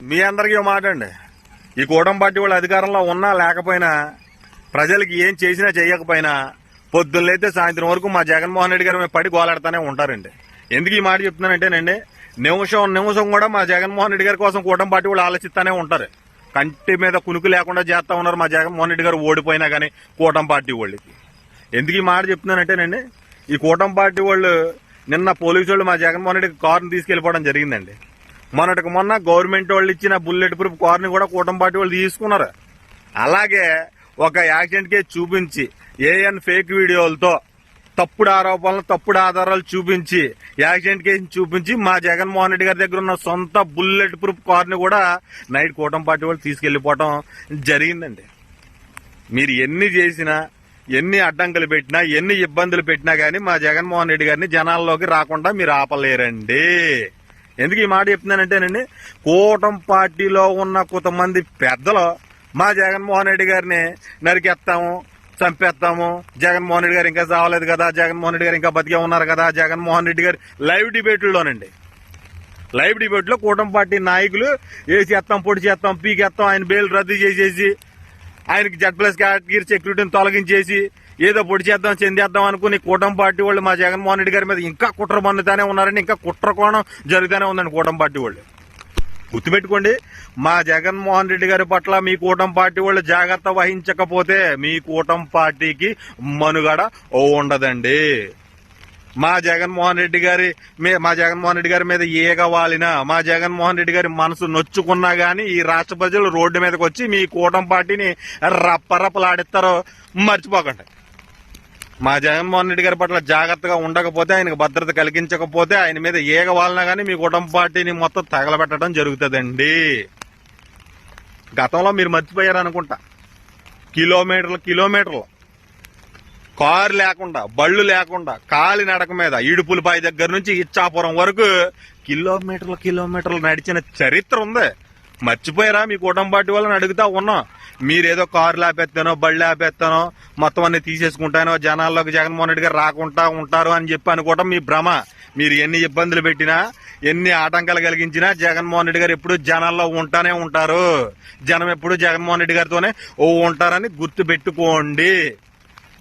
మీ అందరికీ మాట అండి. ఈ కూటమి పార్టీ వాళ్ళు అధికారంలో ఉన్నా లేకపోయినా ప్రజలకి ఏం చేసినా చేయకపోయినా పొద్దున్నైతే సాయంత్రం వరకు మా జగన్మోహన్ రెడ్డి గారు పడి గోలాడుతూనే ఉంటారండి. ఎందుకు ఈ మాట చెప్తున్నానంటేనండి నిమిషం నిమిషం కూడా మా జగన్మోహన్ రెడ్డి గారి కోసం కూటమి పార్టీ వాళ్ళు ఆలోచిస్తూనే ఉంటారు. కంటి మీద కునుకు లేకుండా చేస్తూ ఉన్నారు మా జగన్మోహన్ రెడ్డి గారు ఓడిపోయినా కానీ కూటమి పార్టీ వాళ్ళకి. ఎందుకు ఈ మాట చెప్తున్నానంటేనండి ఈ కూటమి పార్టీ వాళ్ళు నిన్న పోలీసు వాళ్ళు మా జగన్మోహన్ రెడ్డి కారుని తీసుకెళ్ళిపోవడం జరిగిందండి. మొన్నటికి మొన్న గవర్నమెంట్ వాళ్ళు ఇచ్చిన బుల్లెట్ ప్రూఫ్ కార్ని కూడా కూటమి పార్టీ వాళ్ళు తీసుకున్నారు. అలాగే ఒక యాక్సిడెంట్ కేసు చూపించి ఏఎన్ ఫేక్ వీడియోలతో తప్పుడు ఆరోపణలు తప్పుడు ఆధారాలు చూపించి యాక్సిడెంట్ కేసు చూపించి మా జగన్మోహన్ రెడ్డి గారి దగ్గర ఉన్న సొంత బుల్లెట్ ప్రూఫ్ కార్ని కూడా నైట్ కూటమి పార్టీ వాళ్ళు తీసుకెళ్ళిపోవటం జరిగిందండి. మీరు ఎన్ని చేసినా ఎన్ని అడ్డంకులు పెట్టినా ఎన్ని ఇబ్బందులు పెట్టినా కానీ మా జగన్మోహన్ రెడ్డి గారిని జనాల్లోకి రాకుండా మీరు ఆపలేరండి. ఎందుకు ఈ మాట చెప్తున్నానంటేనండి కూటం పార్టీలో ఉన్న కొంతమంది పెద్దలు మా జగన్మోహన్ రెడ్డి గారిని నరికేస్తాము చంపేస్తాము. జగన్మోహన్ రెడ్డి గారు ఇంకా చావలేదు కదా జగన్మోహన్ రెడ్డి గారు ఇంకా బతికే ఉన్నారు కదా జగన్మోహన్ రెడ్డి గారు లైవ్ డిబేట్లలోనండి. లైవ్ డిబేట్లో కూటమి పార్టీ నాయకులు ఏ పొడి చేస్తాం పీకేస్తాం ఆయన బెయిల్ రద్దు చేసేసి ఆయనకి జడ్ ప్లస్ కేటగిరీ సెక్యూరిటీని తొలగించేసి ఏదో పొడి చేద్దాం చెందేద్దాం అనుకుని కూటమి పార్టీ వాళ్ళు మా జగన్మోహన్ రెడ్డి గారి మీద ఇంకా కుట్ర పన్నుతానే ఉన్నారని ఇంకా కుట్ర కోణం జరుగుతూనే ఉందండి కూటమి పార్టీ వాళ్ళు. గుర్తుపెట్టుకోండి మా జగన్మోహన్ రెడ్డి గారి పట్ల మీ కూటమి పార్టీ వాళ్ళు జాగ్రత్త వహించకపోతే మీ కూటమి పార్టీకి మనుగడ ఉండదండి. మా జగన్మోహన్ రెడ్డి గారి మా జగన్మోహన్ రెడ్డి గారి మీద ఏగ వాలినా మా జగన్మోహన్ రెడ్డి గారి మనసు నొచ్చుకున్నా కానీ ఈ రాష్ట్ర ప్రజలు రోడ్డు మీదకి వచ్చి మీ కూటమి పార్టీని రప్పరప్పలాడిస్తారో మర్చిపోకండి. మా జగన్మోహన్ రెడ్డి గారి పట్ల జాగ్రత్తగా ఉండకపోతే ఆయనకు భద్రత కలిగించకపోతే ఆయన మీద ఏగ వాలినా కానీ మీ కుటుంబ పార్టీని మొత్తం తగలబెట్టడం జరుగుతుందండి. గతంలో మీరు మర్చిపోయారు అనుకుంటా. కిలోమీటర్లు కిలోమీటర్లు. కారు లేకుండా బళ్ళు లేకుండా కాలి నడక మీద ఇడుపులపాయ దగ్గర నుంచి ఇచ్చాపురం వరకు కిలోమీటర్లు కిలోమీటర్లు నడిచిన చరిత్ర ఉంది. మర్చిపోయారా మీ కుటుంబ పార్టీ వాళ్ళని అడుగుతా ఉన్నాం. మీరేదో కారు లేపేస్తానో బళ్ళు ఆపేస్తానో మొత్తం అన్ని తీసేసుకుంటానో జనాల్లోకి జగన్మోహన్ రెడ్డి గారు రాకుండా ఉంటారు అని చెప్పి అనుకోవటం మీ భ్రమ. మీరు ఎన్ని ఇబ్బందులు పెట్టినా ఎన్ని ఆటంకాలు కలిగించినా జగన్మోహన్ రెడ్డి గారు ఎప్పుడు జనాల్లో ఉంటానే ఉంటారు. జనం ఎప్పుడు జగన్మోహన్ రెడ్డి గారితోనే ఓ ఉంటారని గుర్తు పెట్టుకోండి.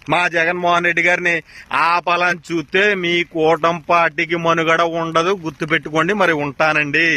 మా జగన్మోహన్ రెడ్డి గారిని ఆపాలని చూస్తే మీ కూటమి పార్టీకి మనుగడ ఉండదు గుర్తుపెట్టుకోండి మరి ఉంటానండి.